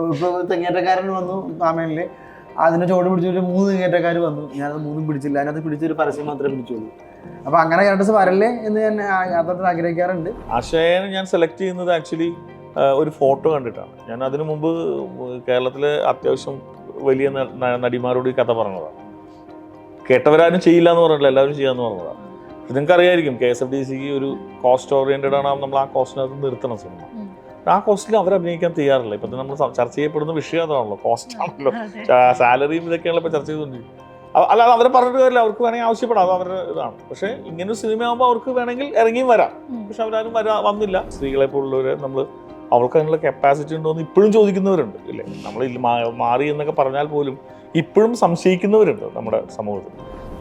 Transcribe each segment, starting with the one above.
ഇപ്പോൾ തെങ്ങേറ്റക്കാരൻ വന്നു താമരയിൽ അതിനെ ചോട് പിടിച്ചൊരു മൂന്ന് തെങ്ങേറ്റക്കാർ വന്നു. ഞാൻ ഞാനത് മൂന്നും പിടിച്ചില്ല. അതിനകത്ത് പിടിച്ചൊരു പരസ്യം മാത്രമേ പിടിച്ചുള്ളൂ. അപ്പൊ അങ്ങനെ ക്യാരക്ടേഴ്സ് വരല്ലേ എന്ന് ഞാൻ യഥാർത്ഥത്തിൽ ആഗ്രഹിക്കാറുണ്ട്. ആശയനെ ഞാൻ സെലക്ട് ചെയ്യുന്നത് ആക്ച്വലി ഒരു ഫോട്ടോ കണ്ടിട്ടാണ്. ഞാൻ അതിനു മുമ്പ് കേരളത്തിലെ അത്യാവശ്യം വലിയ നടിമാരോട് ഈ കഥ പറഞ്ഞതാണ് കേട്ടവരാരും ചെയ്യില്ല എന്ന് പറഞ്ഞില്ല എല്ലാവരും ചെയ്യാന്ന് പറഞ്ഞതാണ് നിങ്ങൾക്ക് അറിയായിരിക്കും കെ എസ് എഫ് ഡി സിക്ക് ഒരു കോസ്റ്റ് ഓറിയന്റഡ് ആണ് നമ്മൾ ആ കോസ്റ്റിനകത്ത് നിർത്തണം സിനിമ. ആ കോസ്റ്റിൽ അവർ അഭിനയിക്കാൻ തയ്യാറില്ല. ഇപ്പം നമ്മൾ ചർച്ച ചെയ്യപ്പെടുന്ന വിഷയം അതാണല്ലോ കോസ്റ്റ് ആണല്ലോ. സാലറിയും ഇതൊക്കെയാണല്ലോ ഇപ്പൊ ചർച്ച ചെയ്തുകൊണ്ടിരിക്കുന്നത് അല്ല അല്ലാതെ അവരെ പറഞ്ഞിട്ട് കാര്യമില്ല. അവർക്ക് വേണമെങ്കിൽ ആവശ്യപ്പെടാം. അത് അവരുടെ ഇതാണ്. പക്ഷേ ഇങ്ങനെ ഒരു സിനിമ ആകുമ്പോൾ അവർക്ക് വേണമെങ്കിൽ ഇറങ്ങിയും വരാം. പക്ഷെ അവരാരും വരാ വന്നില്ല. സ്ത്രീകളെ പോലുള്ളവരെ നമ്മൾ അവർക്ക് അതിനുള്ള കപ്പാസിറ്റി ഉണ്ടോ എന്ന് ഇപ്പോഴും ചോദിക്കുന്നവരുണ്ട് ഇല്ലേ? നമ്മൾ മാറി എന്നൊക്കെ പറഞ്ഞാൽ പോലും ഇപ്പോഴും സംശയിക്കുന്നവരുണ്ട് നമ്മുടെ സമൂഹത്തിൽ.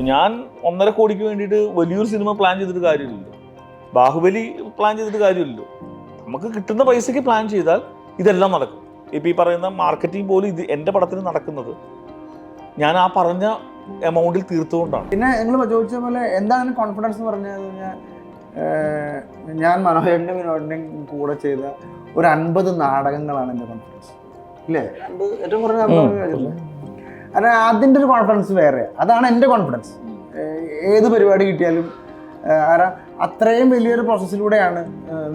ഞാൻ ഒന്നര കോടിക്ക് വേണ്ടിയിട്ട് വലിയൊരു സിനിമ പ്ലാൻ ചെയ്തിട്ട് കാര്യമില്ലല്ലോ. ബാഹുബലി പ്ലാൻ ചെയ്തിട്ട് കാര്യമില്ലല്ലോ. നമുക്ക് കിട്ടുന്ന പൈസയ്ക്ക് പ്ലാൻ ചെയ്താൽ ഇതെല്ലാം നടക്കും. ഇപ്പം ഈ പറയുന്ന മാർക്കറ്റിംഗ് പോലും ഇത് എന്റെ പടത്തിന് നടക്കുന്നത്. ഞാൻ ആ പറഞ്ഞ എമൗണ്ടിൽ തീർത്തുകൊണ്ടാണ്. പിന്നെ നിങ്ങൾ ചോദിച്ച പോലെ എന്താണ് കോൺഫിഡൻസ് എന്ന് പറഞ്ഞു കഴിഞ്ഞാൽ ഞാൻ മനോഹരന്റെ വിനോദിന്റെയും കൂടെ ചെയ്ത ഒരു അൻപത് നാടകങ്ങളാണ് എന്റെ കോൺഫിഡൻസ് ഇല്ലേ? ഏറ്റവും കുറഞ്ഞ. കഴിഞ്ഞില്ലേ? അതിന്റെ ഒരു കോൺഫിഡൻസ് വേറെ. അതാണ് എന്റെ കോൺഫിഡൻസ് ഏത് പരിപാടി കിട്ടിയാലും കാരണം അത്രയും വലിയൊരു പ്രോസസ്സിലൂടെയാണ്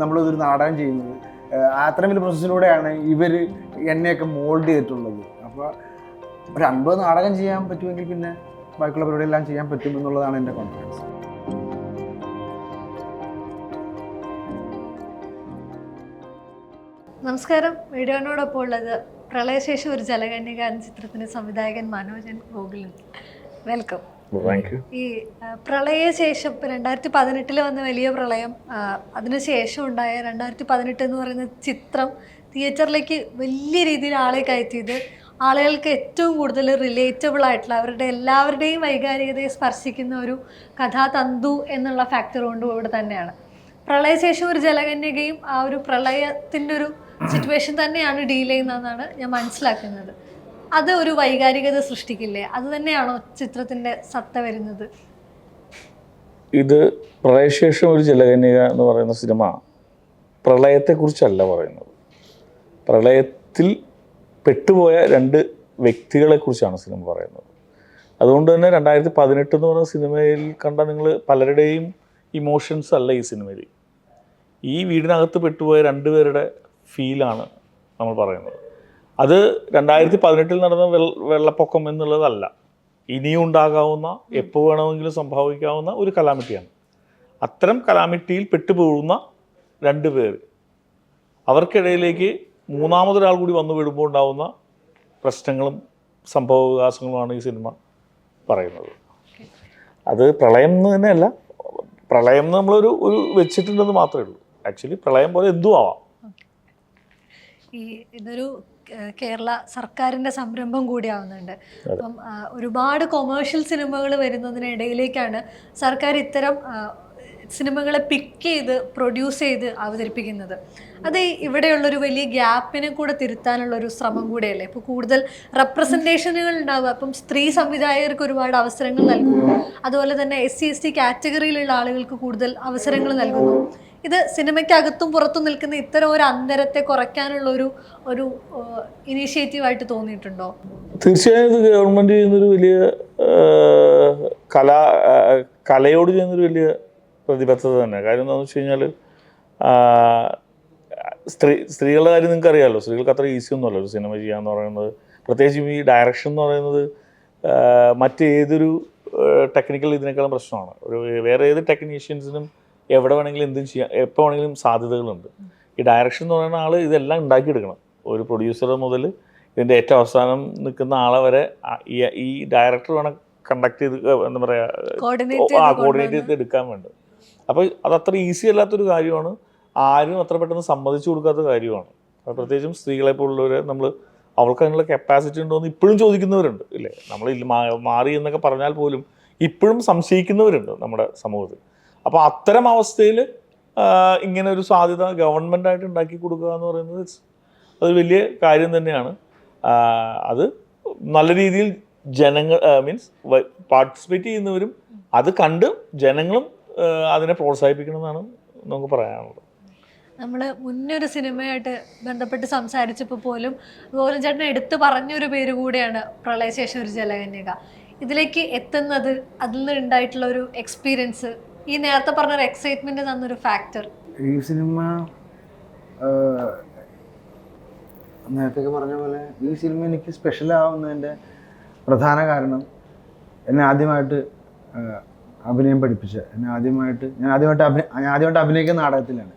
നമ്മളിതൊരു നാടകം ചെയ്യുന്നത്. അത്രയും വലിയ പ്രോസസ്സിലൂടെയാണ് ഇവർ എന്നെയൊക്കെ മോൾഡ് ചെയ്തിട്ടുള്ളത്. അപ്പോൾ ഒരു അൻപത് നാടകം ചെയ്യാൻ പറ്റുമെങ്കിൽ പിന്നെ ബാക്കിയുള്ള പരിപാടിയെല്ലാം ചെയ്യാൻ പറ്റും എന്നുള്ളതാണ് എന്റെ കോൺഫിഡൻസ് നമസ്കാരം. വീഡിയോനോടൊപ്പം ഉള്ളത് പ്രളയശേഷം ഒരു ജലകന്യക എന്ന ചിത്രത്തിന്റെ സംവിധായകൻ മനോജൻ ഗോകുലൻ വെൽക്കം. ഈ പ്രളയശേഷം രണ്ടായിരത്തി പതിനെട്ടിൽ വന്ന വലിയ പ്രളയം അതിനുശേഷം ഉണ്ടായ രണ്ടായിരത്തി പതിനെട്ട് എന്ന് പറയുന്ന ചിത്രം തിയേറ്ററിലേക്ക് വലിയ രീതിയിൽ ആളെ കയറ്റിയത് ആളുകൾക്ക് ഏറ്റവും കൂടുതൽ റിലേറ്റബിൾ ആയിട്ടുള്ള അവരുടെ എല്ലാവരുടെയും വൈകാരികതയെ സ്പർശിക്കുന്ന ഒരു കഥാതന്തു എന്നുള്ള ഫാക്ടർ കൊണ്ട് ഇവിടെ തന്നെയാണ്. പ്രളയശേഷം ഒരു ജലകന്യകയും ആ ഒരു പ്രളയത്തിന്റെ ഒരു സിറ്റുവേഷൻ തന്നെയാണ് ഡീൽ ചെയ്യുന്നതെന്നാണ് ഞാൻ മനസ്സിലാക്കുന്നത്. അത് ഒരു വൈകാരികത സൃഷ്ടിക്കില്ലേ? അത് തന്നെയാണോ ചിത്രത്തിന്റെ സത്ത വരുന്നത്? ഇത് പ്രളയശേഷം ഒരു ജലകന്യക എന്ന് പറയുന്ന സിനിമ പ്രളയത്തെക്കുറിച്ചല്ല പറയുന്നത്. പ്രളയത്തിൽ പെട്ടുപോയ രണ്ട് വ്യക്തികളെക്കുറിച്ചാണ് സിനിമ പറയുന്നത്. അതുകൊണ്ട് തന്നെ രണ്ടായിരത്തി പതിനെട്ട് എന്ന് പറയുന്ന സിനിമയിൽ കണ്ട നിങ്ങൾ പലരുടെയും ഇമോഷൻസ് അല്ല ഈ സിനിമയിൽ. ഈ വീടിനകത്ത് പെട്ടുപോയ രണ്ടുപേരുടെ ഫീലാണ് നമ്മൾ പറയുന്നത്. അത് രണ്ടായിരത്തി പതിനെട്ടിൽ നടന്ന വെള്ള വെള്ളപ്പൊക്കം എന്നുള്ളതല്ല. ഇനിയും ഉണ്ടാകാവുന്ന എപ്പോൾ വേണമെങ്കിലും സംഭവിക്കാവുന്ന ഒരു കലാമിറ്റിയാണ്. അത്തരം കലാമിറ്റിയിൽ പെട്ടുപോകുന്ന രണ്ട് പേർ അവർക്കിടയിലേക്ക് മൂന്നാമതൊരാൾ കൂടി വന്നു വിടുമ്പോൾ ഉണ്ടാവുന്ന പ്രശ്നങ്ങളും സംഭവ വികാസങ്ങളുമാണ് ഈ സിനിമ പറയുന്നത്. അത് പ്രളയം എന്ന് തന്നെയല്ല പ്രളയം എന്ന് നമ്മളൊരു ഒരു വെച്ചിട്ടുണ്ടെന്ന് മാത്രമേ ഉള്ളൂ. ആക്ച്വലി പ്രളയം പോലെ എന്തും ആവാം. ഈ ഇതൊരു കേരള സർക്കാരിന്റെ സംരംഭം കൂടിയാവുന്നുണ്ട് അപ്പം ഒരുപാട് കൊമേഴ്ഷ്യൽ സിനിമകൾ വരുന്നതിനിടയിലേക്കാണ് സർക്കാർ ഇത്തരം സിനിമകളെ പിക്ക് ചെയ്ത് പ്രൊഡ്യൂസ് ചെയ്ത് അവതരിപ്പിക്കുന്നത്. അത് ഇവിടെയുള്ളൊരു വലിയ ഗ്യാപ്പിനെ കൂടെ തിരുത്താനുള്ള ഒരു ശ്രമം കൂടെയല്ലേ? ഇപ്പോൾ കൂടുതൽ റെപ്രസെന്റേഷനുകൾ ഉണ്ടാവുക. അപ്പം സ്ത്രീ സംവിധായകർക്ക് ഒരുപാട് അവസരങ്ങൾ നൽകുന്നു. അതുപോലെ തന്നെ എസ് സി എസ് ടി കാറ്റഗറിയിലുള്ള ആളുകൾക്ക് കൂടുതൽ അവസരങ്ങൾ നൽകുന്നു. ഇത് സിനിമയ്ക്കകത്തും പുറത്തും നിൽക്കുന്ന ഇത്തരം ഒരു അന്തരത്തെ കുറയ്ക്കാനുള്ള ഒരു ഒരു ഇനീഷ്യേറ്റീവായിട്ട് തോന്നിയിട്ടുണ്ടോ? തീർച്ചയായും ഇത് ഗവൺമെന്റ് ചെയ്യുന്നൊരു വലിയ കലാ കലയോട് ചെയ്യുന്നൊരു വലിയ പ്രതിബദ്ധത തന്നെ. കാര്യം എന്താണെന്ന് വെച്ച് കഴിഞ്ഞാൽ സ്ത്രീ സ്ത്രീകളുടെ കാര്യം നിങ്ങൾക്ക് അറിയാമല്ലോ സ്ത്രീകൾക്ക് അത്ര ഈസി ഒന്നുമല്ല ഒരു സിനിമ ചെയ്യാന്ന് പറയുന്നത്. പ്രത്യേകിച്ചും ഈ ഡയറക്ഷൻ എന്ന് പറയുന്നത് മറ്റേതൊരു ടെക്നിക്കൽ ഇതിനേക്കാളും പ്രശ്നമാണ്. ഒരു വേറെ ഏത് ടെക്നീഷ്യൻസിനും എവിടെ വേണമെങ്കിലും എന്തും ചെയ്യാം. എപ്പോൾ വേണമെങ്കിലും സാധ്യതകളുണ്ട്. ഈ ഡയറക്ഷൻ എന്ന് പറയുന്ന ആൾ ഇതെല്ലാം ഉണ്ടാക്കിയെടുക്കണം. ഒരു പ്രൊഡ്യൂസർ മുതൽ ഇതിന്റെ ഏറ്റവും അവസാനം നിൽക്കുന്ന ആളെ വരെ ഈ- ഡയറക്ടർ വേണം കണ്ടക്ട് ചെയ്ത് എന്താ പറയുക ആ കോർഡിനേറ്റ് ചെയ്ത് എടുക്കാൻ വേണ്ടത് അപ്പോൾ അത് അത്ര ഈസി അല്ലാത്തൊരു കാര്യമാണ്. ആരും അത്ര പെട്ടെന്ന് സമ്മതിച്ചു കൊടുക്കാത്ത കാര്യമാണ്. പ്രത്യേകിച്ചും സ്ത്രീകളെ പോലുള്ളവരെ നമ്മൾ അവൾക്ക് അതിനുള്ള കപ്പാസിറ്റി ഉണ്ടോ എന്ന് ഇപ്പോഴും ചോദിക്കുന്നവരുണ്ട് ഇല്ലേ? നമ്മൾ മാറി എന്നൊക്കെ പറഞ്ഞാൽ പോലും ഇപ്പോഴും സംശയിക്കുന്നവരുണ്ട് നമ്മുടെ സമൂഹത്തിൽ. അപ്പോൾ അത്തരം അവസ്ഥയിൽ ഇങ്ങനെ ഒരു സാധ്യത ഗവൺമെന്റായിട്ട് ഉണ്ടാക്കി കൊടുക്കുക എന്ന് പറയുന്നത് അത് വലിയ കാര്യം തന്നെയാണ്. അത് നല്ല രീതിയിൽ ജനങ്ങൾ മീൻസ് പാർട്ടിസിപ്പേറ്റ് ചെയ്യുന്നവരും അത് കണ്ട് ജനങ്ങളും അതിനെ പ്രോത്സാഹിപ്പിക്കണം എന്നാണ് നമുക്ക് പറയാനുള്ളത്. നമ്മൾ മുന്നേ ഒരു സിനിമയായിട്ട് ബന്ധപ്പെട്ട് സംസാരിച്ചപ്പോൾ പോലും ചേട്ടൻ എടുത്തു പറഞ്ഞൊരു പേര് കൂടിയാണ് പ്രളയശേഷം ഒരു ജലകന്യക. ഇതിലേക്ക് എത്തുന്നത് അതിൽ നിന്ന് ഉണ്ടായിട്ടുള്ള ഒരു എക്സ്പീരിയൻസ് ഈ നേരത്തെ പറഞ്ഞ ഒരു എക്സൈറ്റ്മെന്റ് തന്നൊരു ഫാക്ടർ ഈ സിനിമ നേരത്തെ പറഞ്ഞ പോലെ ഈ സിനിമ എനിക്ക് സ്പെഷ്യൽ ആവുന്നതിന്റെ പ്രധാന കാരണം എന്നെ ആദ്യമായിട്ട് അഭിനയം പഠിപ്പിച്ച എന്നെ ആദ്യമായിട്ട് ഞാൻ ആദ്യമായിട്ട് അഭിനയ ഞാൻ ആദ്യമായിട്ട് അഭിനയിക്കുന്ന നാടകത്തിലാണ്.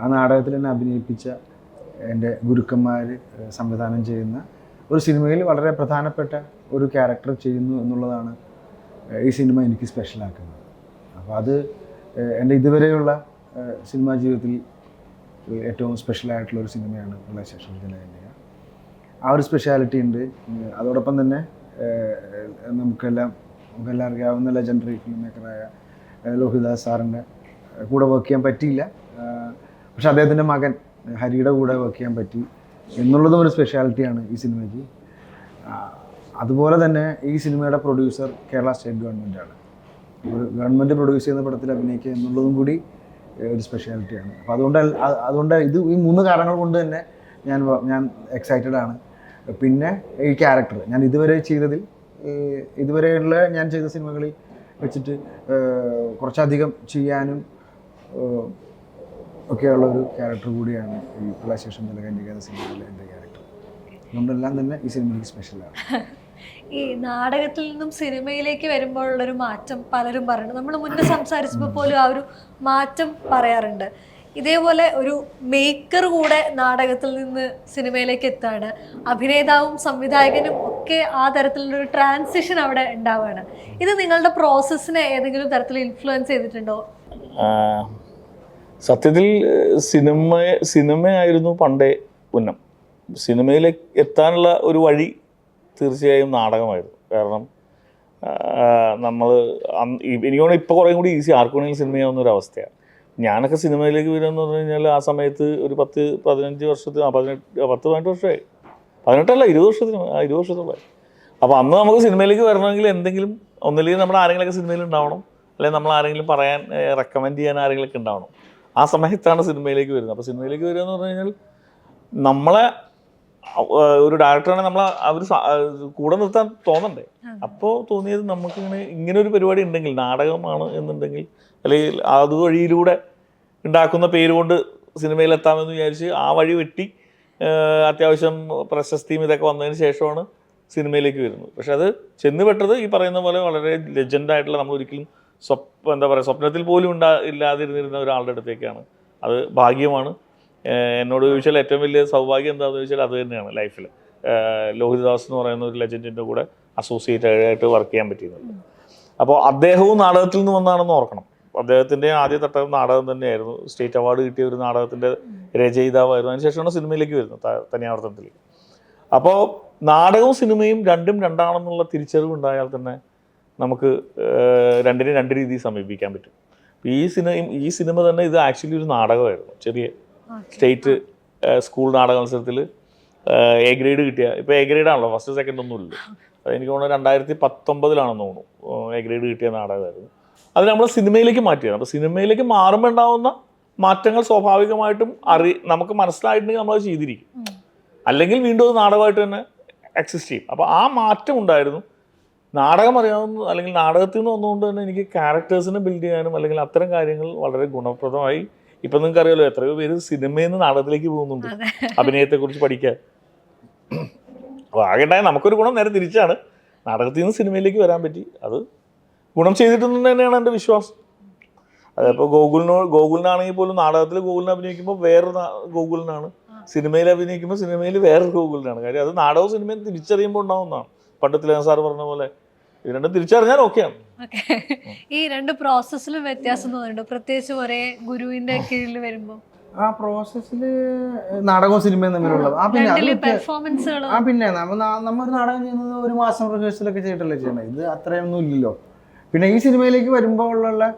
ആ നാടകത്തിൽ എന്നെ അഭിനയിപ്പിച്ച എന്റെ ഗുരുക്കന്മാർ സംവിധാനം ചെയ്യുന്ന ഒരു സിനിമയിൽ വളരെ പ്രധാനപ്പെട്ട ഒരു ക്യാരക്ടർ ചെയ്യുന്നു എന്നുള്ളതാണ് ഈ സിനിമ എനിക്ക് സ്പെഷ്യലാക്കുന്നത് അപ്പോൾ അത് എന്റെ ഇതുവരെയുള്ള സിനിമാ ജീവിതത്തിൽ ഏറ്റവും സ്പെഷ്യലായിട്ടുള്ള ഒരു സിനിമയാണ് പ്രളയശേഷം ജനകന്യ ആ ഒരു സ്പെഷ്യാലിറ്റി ഉണ്ട്. അതോടൊപ്പം തന്നെ നമുക്കെല്ലാം നമുക്കെല്ലാം അറിയാവുന്ന ലെജൻഡറി ഫിലിം മേക്കറായ ലോഹിദാസ് സാറിന്റെ കൂടെ വർക്ക് ചെയ്യാൻ പറ്റിയില്ല. പക്ഷെ അദ്ദേഹത്തിന്റെ മകൻ ഹരിയുടെ കൂടെ വർക്ക് ചെയ്യാൻ പറ്റി എന്നുള്ളതും ഒരു സ്പെഷ്യാലിറ്റിയാണ് ഈ സിനിമയ്ക്ക്. അതുപോലെ തന്നെ ഈ സിനിമയുടെ പ്രൊഡ്യൂസർ കേരള സ്റ്റേറ്റ് ഗവൺമെന്റാണ് ഒരു ഗവൺമെന്റ് പ്രൊഡ്യൂസ് ചെയ്യുന്ന പടത്തിൽ അഭിനയിക്കുക എന്നുള്ളതും കൂടി ഒരു സ്പെഷ്യാലിറ്റിയാണ് അപ്പോൾ അതുകൊണ്ട് അതുകൊണ്ട് ഇത് ഈ മൂന്ന് കാരണങ്ങൾ കൊണ്ട് തന്നെ ഞാൻ ഞാൻ എക്സൈറ്റഡ് ആണ്. പിന്നെ ഈ ക്യാരക്ടർ ഞാൻ ഇതുവരെ ചെയ്തതിൽ ഇതുവരെയുള്ള ഞാൻ ചെയ്ത സിനിമകളിൽ വെച്ചിട്ട് കുറച്ചധികം ചെയ്യാനും ഒക്കെയുള്ള ഒരു ക്യാരക്ടർ കൂടിയാണ് ഈ ജലകന്യക സിനിമകളിൽ സിനിമയിലെ എന്റെ ക്യാരക്ടർ അതുകൊണ്ടെല്ലാം തന്നെ ഈ സിനിമയ്ക്ക് സ്പെഷ്യലാണ് ഈ നാടകത്തിൽ നിന്നും സിനിമയിലേക്ക് വരുമ്പോഴുള്ളൊരു മാറ്റം പലരും പറയുന്നുണ്ട്. നമ്മൾ മുന്നേ സംസാരിച്ചപ്പോൾ പോലും ആ ഒരു മാറ്റം പറയാറുണ്ട്. ഇതേപോലെ ഒരു മേക്കർ കൂടെ നാടകത്തിൽ നിന്ന് സിനിമയിലേക്ക് എത്താണ്. അഭിനേതാവും സംവിധായകനും ഒക്കെ ആ തരത്തിലുള്ള ഒരു ട്രാൻസിഷൻ അവിടെ ഉണ്ടാവുകയാണ് ഇത് നിങ്ങളുടെ പ്രോസസ്സിനെ ഏതെങ്കിലും തരത്തിൽ ഇൻഫ്ലുവൻസ് ചെയ്തിട്ടുണ്ടോ? സത്യത്തിൽ സിനിമ സിനിമയായിരുന്നു പണ്ടേ ഉന്നം. സിനിമയിലേക്ക് എത്താനുള്ള ഒരു വഴി തീർച്ചയായും നാടകമായിരുന്നു. കാരണം നമ്മൾ എനിക്ക് തോന്നുന്നു ഇപ്പോൾ കുറേ കൂടി ഈസി ആർക്കു വേണമെങ്കിലും സിനിമയാവുന്ന ഒരു അവസ്ഥയാണ്. ഞാനൊക്കെ സിനിമയിലേക്ക് വരുമെന്ന് പറഞ്ഞു കഴിഞ്ഞാൽ ആ സമയത്ത് ഒരു പത്ത് പതിനഞ്ച് വർഷത്തിന് പതിനെട്ട് പത്ത് പതിനെട്ട് വർഷമായി. പതിനെട്ടല്ല ഇരുപത് വർഷത്തിന് ഇരുപത് വർഷത്തോളമായി. അപ്പോൾ അന്ന് നമുക്ക് സിനിമയിലേക്ക് വരണമെങ്കിൽ എന്തെങ്കിലും ഒന്നില്ലെങ്കിൽ നമ്മൾ ആരെങ്കിലൊക്കെ സിനിമയിൽ ഉണ്ടാവണം. അല്ലെങ്കിൽ നമ്മൾ ആരെങ്കിലും പറയാൻ റെക്കമെൻഡ് ചെയ്യാൻ ആരെങ്കിലുമൊക്കെ ഉണ്ടാവണം. ആ സമയത്താണ് സിനിമയിലേക്ക് വരുന്നത്. അപ്പോൾ സിനിമയിലേക്ക് വരിക എന്ന് പറഞ്ഞു കഴിഞ്ഞാൽ നമ്മളെ ഒരു ഡയറക്ടറാണ് നമ്മൾ അവർ കൂടെ നിർത്താൻ തോന്നണ്ടേ? അപ്പോൾ തോന്നിയത് നമുക്ക് ഇങ്ങനെ ഇങ്ങനെ ഒരു പരിപാടി ഉണ്ടെങ്കിൽ നാടകമാണ് എന്നുണ്ടെങ്കിൽ അല്ലെങ്കിൽ അതുവഴിയിലൂടെ ഉണ്ടാക്കുന്ന പേര് കൊണ്ട് സിനിമയിൽ എത്താമെന്ന് വിചാരിച്ച് ആ വഴി വെട്ടി അത്യാവശ്യം പ്രശസ്തിയും ഇതൊക്കെ വന്നതിന് ശേഷമാണ് സിനിമയിലേക്ക് വരുന്നത്. പക്ഷെ അത് ചെന്നുപെട്ടത് ഈ പറയുന്ന പോലെ വളരെ ലെജൻഡായിട്ടുള്ള നമ്മൾ ഒരിക്കലും സ്വപ്ന എന്താ പറയുക സ്വപ്നത്തിൽ പോലും ഉണ്ടാ ഇല്ലാതിരുന്നിരുന്ന ഒരാളുടെ അടുത്തേക്കാണ്. അത് ഭാഗ്യമാണ്. എന്നോട് ചോദിച്ചാൽ ഏറ്റവും വലിയ സൗഭാഗ്യം എന്താണെന്ന് ചോദിച്ചാൽ അത് തന്നെയാണ് ലൈഫിൽ ലോഹിതദാസ് എന്ന് പറയുന്ന ഒരു ലെജൻഡിന്റെ കൂടെ അസോസിയേറ്റ് ആയിട്ട് വർക്ക് ചെയ്യാൻ പറ്റിയിരുന്നത് അപ്പോൾ അദ്ദേഹവും നാടകത്തിൽ നിന്ന് വന്നാണെന്ന് ഓർക്കണം. അദ്ദേഹത്തിന്റെ ആദ്യ തട്ടം നാടകം തന്നെയായിരുന്നു. സ്റ്റേറ്റ് അവാർഡ് കിട്ടിയ ഒരു നാടകത്തിന്റെ രചയിതാവായിരുന്നു. അതിനുശേഷമാണ് സിനിമയിലേക്ക് വരുന്നത് തനിയാവർത്തനത്തിലേക്ക്. അപ്പോൾ നാടകവും സിനിമയും രണ്ടും രണ്ടാണെന്നുള്ള തിരിച്ചറിവ് ഉണ്ടായാൽ തന്നെ നമുക്ക് രണ്ടിനെ രണ്ട് രീതിയിൽ സമീപിക്കാൻ പറ്റും. ഈ സിനിമ ഈ സിനിമ തന്നെ ഇത് ആക്ച്വലി ഒരു നാടകമായിരുന്നു. ചെറിയ സ്റ്റേറ്റ് സ്കൂൾ നാടക മത്സരത്തിൽ എ ഗ്രേഡ് കിട്ടിയ ഇപ്പോൾ എ ഗ്രേഡ് ആണല്ലോ ഫസ്റ്റ് സെക്കൻഡ് ഒന്നും ഇല്ല അത് എനിക്ക് തോന്നുന്നു രണ്ടായിരത്തി പത്തൊമ്പതിലാണെന്ന് തോന്നുന്നു എ ഗ്രേഡ് കിട്ടിയ നാടകമായിരുന്നു. അത് നമ്മൾ സിനിമയിലേക്ക് മാറ്റിയത് അപ്പോൾ സിനിമയിലേക്ക് മാറുമ്പോൾ ഉണ്ടാവുന്ന മാറ്റങ്ങൾ സ്വാഭാവികമായിട്ടും അറി നമുക്ക് മനസ്സിലായിട്ടുണ്ടെങ്കിൽ നമ്മളത് ചെയ്തിരിക്കും. അല്ലെങ്കിൽ വീണ്ടും അത് നാടകമായിട്ട് തന്നെ എക്സിസ്റ്റ് ചെയ്യും. അപ്പോൾ ആ മാറ്റം ഉണ്ടായിരുന്നു. നാടകം അറിയാവുന്ന അല്ലെങ്കിൽ നാടകത്തിൽ നിന്ന് വന്നുകൊണ്ട് തന്നെ എനിക്ക് ക്യാരക്ടേഴ്സിനെ ബിൽഡ് ചെയ്യാനും അല്ലെങ്കിൽ അത്തരം കാര്യങ്ങൾ വളരെ ഗുണപ്രദമായി ഇപ്പം നിങ്ങൾക്ക് അറിയാലോ എത്രയോ പേര് സിനിമയിൽ നിന്ന് നാടകത്തിലേക്ക് പോകുന്നുണ്ട്. അഭിനയത്തെ കുറിച്ച് പഠിക്കാൻ. അപ്പോൾ ആകെ നമുക്കൊരു ഗുണം നേരെ തിരിച്ചാണ്. നാടകത്തിൽ നിന്ന് സിനിമയിലേക്ക് വരാൻ പറ്റി. അത് ഗുണം ചെയ്തിട്ടുണ്ടെന്ന് തന്നെയാണ് എന്റെ വിശ്വാസം. അതിപ്പോൾ ഗോകുലിനോ ഗോകുലിനാണെങ്കിൽ പോലും നാടകത്തിൽ ഗോകുലിനെ അഭിനയിക്കുമ്പോൾ വേറെ ഗോകുലിനാണ്. സിനിമയിൽ അഭിനയിക്കുമ്പോൾ സിനിമയിൽ വേറൊരു ഗോകുലിനാണ്. കാര്യം അത് നാടകവും സിനിമയും തിരിച്ചറിയുമ്പോൾ ഉണ്ടാവുന്നതാണ്. പണ്ട് തിലകൻ സാർ പറഞ്ഞ പോലെ ഇത് രണ്ടും തിരിച്ചറിഞ്ഞാൽ ഓക്കെയാണ് ഓക്കെ. ഈ രണ്ട് പ്രോസസ്സിലും വ്യത്യാസം തോന്നുന്നുണ്ട്? പ്രത്യേകിച്ച് ഒരേ ഗുരുവിന്റെ കീഴിൽ വരുമ്പോൾ ആ പ്രോസസ്സിൽ നാടകവും സിനിമയും തമ്മിലുള്ളത്. ആ പിന്നെ ആ പിന്നെ നമ്മ ഒരു നാടകം ചെയ്യുന്നത് ഒരു മാസം റിഹേഴ്സലൊക്കെ ചെയ്തിട്ടല്ലേ ചെയ്യണേ ഇത് അത്രയൊന്നും ഇല്ലല്ലോ. പിന്നെ ഈ സിനിമയിലേക്ക് വരുമ്പോൾ ഉള്ള മറ്റു